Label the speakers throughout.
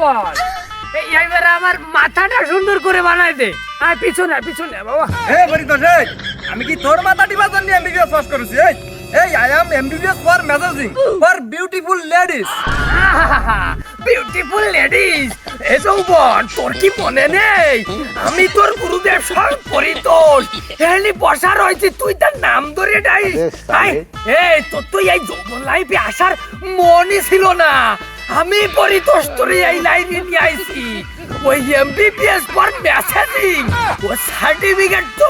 Speaker 1: বল। এইবারে আমার মাথাটা সুন্দর করে বানাই দে। আয় পিছনে পিছনে বাবা।
Speaker 2: এ বরিতোষ এই আমি কি তোর মাথা টিপার জন্য এমবিবিএস পাস করেছি? এই এই I M MBBS for messaging for beautiful ladies
Speaker 1: beautiful ladies এ যৌবন তোর কি মনে নেই? আমি তোর গুরুদেব সব পরিতোষ। এখানে বসা রয়েছে তুই তার নাম ধরে ডাই আয়, এই তোর তো এই যৌবন লাইফে আসার মনই ছিল না। আমি পরিতোষ এই লাইনে নিয়ে আইছি। ওই এমবিবিএস পর মেসেজিং ও সার্টিফিকেট তো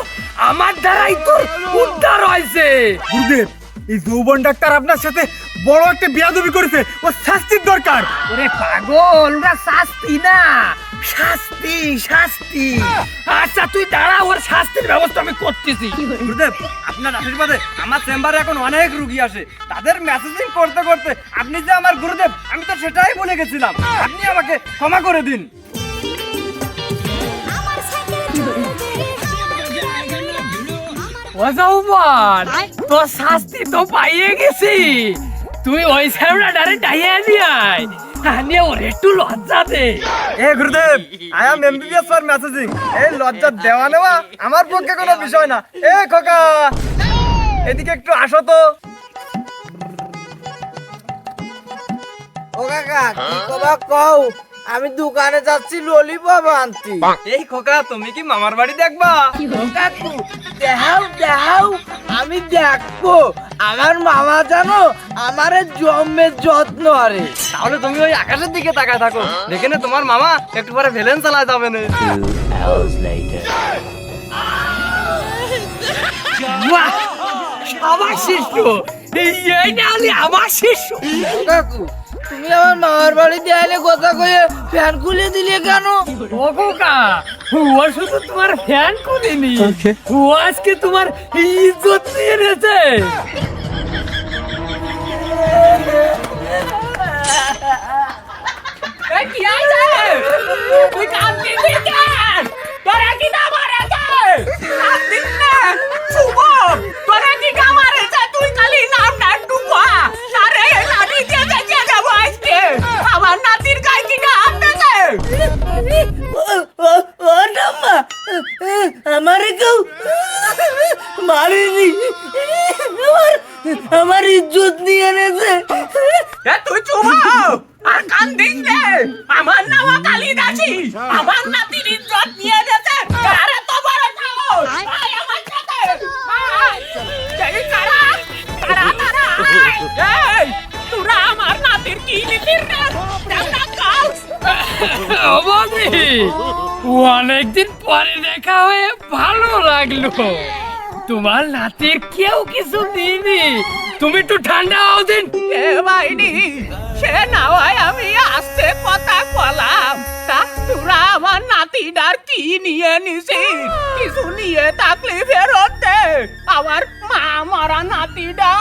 Speaker 1: আমার দ্বারাই তোর উদ্ধার হয়েছে।
Speaker 2: গুরুদেব এই যৌবন ডাক্তার আপনার সাথে বড় একটা বিয়াদবি করেছে। ও শাস্তির দরকার।
Speaker 1: ওরে পাগল ওরা শাস্তি না। শাস্তি শাস্তি। আচ্ছা তুই দাঁড়া ওর শাস্তির ব্যবস্থা আমি করতেছি।
Speaker 2: গুরুদেব আপনার আশীর্বাদে আমার চেম্বারে এখন অনেক রুগী আসে। তাদের মেসেজিং করতে করতে আপনি যে আমার গুরুদেব আমি তো সেটাই বলে গেছিলাম। আপনি আমাকে ক্ষমা করে দিন।
Speaker 1: যৌবন তোর শাস্তি তো পাইয়ে গেছি। তুই ওই ডারে ডাইয়া দিয়াই নিয়ে ওর একটু লজ্জা দে।
Speaker 2: এ Gurudev I M MBBS for messaging এই লজ্জা দেওয়া নেওয়া আমার পক্ষে কোনো বিষয় না। এ খোকা এদিকে একটু আসো তো।
Speaker 3: ও কাকা কি কবা কও। আমি দোকানে যাচ্ছি ললিপপ আনতে।
Speaker 2: এই খোকা তুমি কি মামার বাড়ি দেখবা?
Speaker 3: কাকু দেখাও দেখাও আমি দেখব। আমার মামা জানো আমারে জন্মের যত্ন আরে
Speaker 2: তাহলে তুমি ওই আকাশের দিকে তাকায় থাকো। দেখে না তোমার মামা একটু পরে ভেলেন চালায় যাবে না।
Speaker 1: আমার শিষ্য। এই এই না হলে আমার শিষ্য।
Speaker 3: কাকু তুমি আমার মামার বাড়ি দেয়ালে কথা কয়ে ফ্যান খুলে দিলে কেন
Speaker 1: ও খোকা ও শুধু তোমার ফ্যান খুলেনি ও আজকে তোমার ইজ্জত নিয়ে নিয়েছে কি আছে? ওই? আমারে
Speaker 3: কেউ মারিনি। আমার আমার ইজ্জত নিয়ে এনেছে।
Speaker 1: তুই চুপ হ। আর কান্দিস নে। আমার নাম কালিদাসী আমার নাতির ইজ্জত নিয়ে গেছে আরে তো বড় আয়। আমার সাথে। আয়। এই কারা কারা কারা এই তোরা আমার নাতির কি লিখির রে? অনেকদিন পরে দেখা হয়ে ভালো লাগল। তোমার নাতির কেউ কিছু দিইনি। তুমি একটু ঠান্ডা হও দিন। বাইনি সে না হয় আমি আস্তে কথা বলাম তা তোরা আমার নাতিটার কি নিয়ে নিছিস কিছু নিয়ে থাকলে ফেরত দে। আমার মা মারা নাতিটা।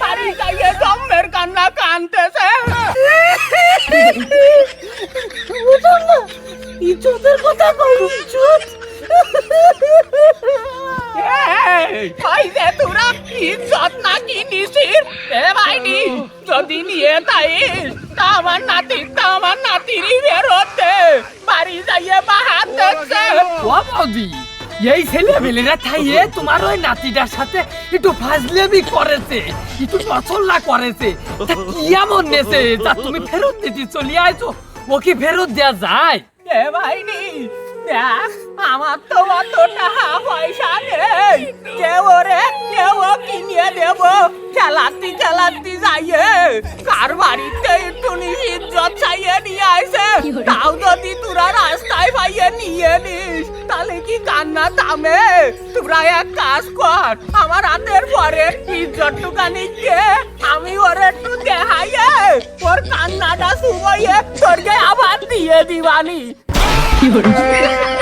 Speaker 1: বাড়ি যাইয়ে জম্মের কান্না কানতেছে।
Speaker 3: ইজ্জতের কথা কই ইজ্জত
Speaker 1: ভাই যে তোরা ইজ্জত নাকি নিছিস এ ভাইনি যদি নিয়ে তাইস তা আমার নাতি তা আমার নাতিরই ফেরত দে বাড়ি যাইয়ে বাহার দেখছে। ও বৌদি এই ছেলে মেলেরা থাইয়ে তোমার ওই নাতিটার সাথে একটু ফাজলেমি করেছে একটু নচল্লা করেছে। কি এমন নেছে? তা তুমি ফেরত দিতে চলে আইছো ও কি ফেরত দেয়া যায়? এ ভাইনি দেখ আমার তো অত টাকা পয়সা নেই। কেউ রে কেউ কিনে দেব। চালাতি চালাতি যাইয়ে কার বাড়িতে একটু ইজ্জত চাইয়ে নিয়ে আইছে? তাও যদি তোরা রাস্তায় পাইয়ে নিয়ে নিস তাহলে কি কান্না থামে? তোরা এক কাজ কর আমার হাতের পরে ইজ্জত টুকানি আমি ওর একটু দেখাইয়ে ওর কান্নাটা শুভইয়ে তোরকে দিয়ে দিবানি